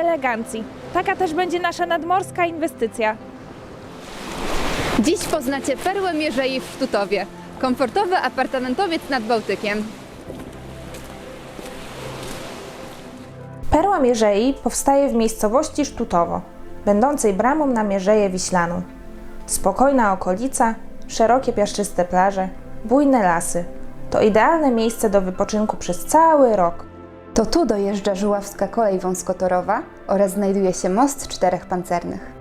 elegancji. Taka też będzie nasza nadmorska inwestycja. Dziś poznacie perłę Mierzei w Sztutowie. Komfortowy apartamentowiec nad Bałtykiem. Perła Mierzei powstaje w miejscowości Sztutowo, będącej bramą na Mierzeję Wiślaną. Spokojna okolica, szerokie piaszczyste plaże, bujne lasy. To idealne miejsce do wypoczynku przez cały rok. To tu dojeżdża Żuławska Kolej Wąskotorowa oraz znajduje się most czterech pancernych.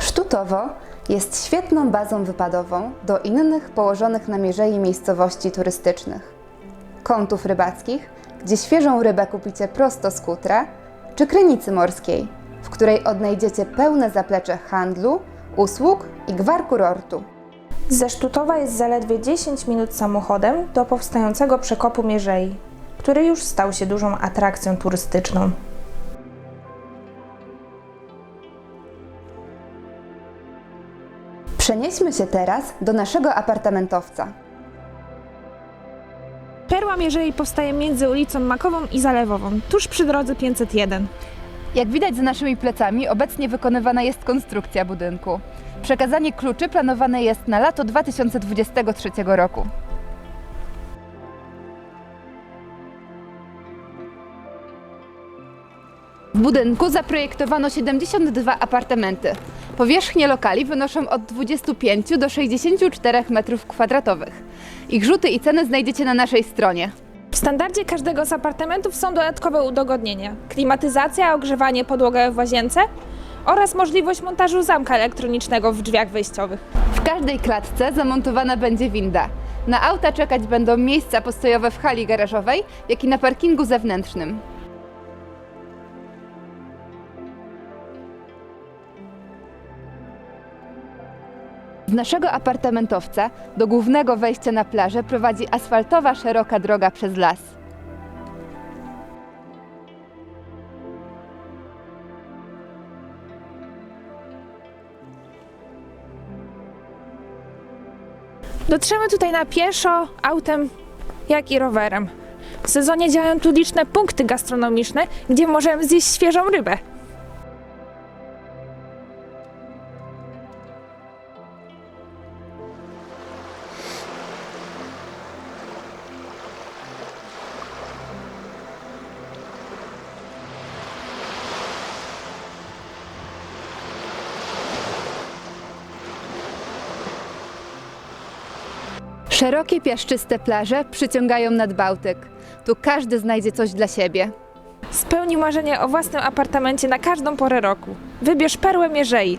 Sztutowo jest świetną bazą wypadową do innych położonych na mierzei miejscowości turystycznych. Kątów rybackich, gdzie świeżą rybę kupicie prosto z kutra, czy Krynicy Morskiej, w której odnajdziecie pełne zaplecze handlu, usług i gwar kurortu. Ze Sztutowa jest zaledwie 10 minut samochodem do powstającego przekopu Mierzei, który już stał się dużą atrakcją turystyczną. Przenieśmy się teraz do naszego apartamentowca. Perła Mierzei powstaje między ulicą Makową i Zalewową, tuż przy drodze 501. Jak widać za naszymi plecami, obecnie wykonywana jest konstrukcja budynku. Przekazanie kluczy planowane jest na lato 2023 roku. W budynku zaprojektowano 72 apartamenty. Powierzchnie lokali wynoszą od 25 do 64 m2. Ich rzuty i ceny znajdziecie na naszej stronie. Standardzie każdego z apartamentów są dodatkowe udogodnienia: klimatyzacja, ogrzewanie podłogi w łazience oraz możliwość montażu zamka elektronicznego w drzwiach wejściowych. W każdej klatce zamontowana będzie winda. Na auta czekać będą miejsca postojowe w hali garażowej, jak i na parkingu zewnętrznym. Z naszego apartamentowca do głównego wejścia na plażę prowadzi asfaltowa szeroka droga przez las. Dotrzemy tutaj na pieszo, autem, jak i rowerem. W sezonie działają tu liczne punkty gastronomiczne, gdzie możemy zjeść świeżą rybę. Szerokie, piaszczyste plaże przyciągają nad Bałtyk. Tu każdy znajdzie coś dla siebie. Spełnij marzenie o własnym apartamencie na każdą porę roku. Wybierz perłę Mierzei.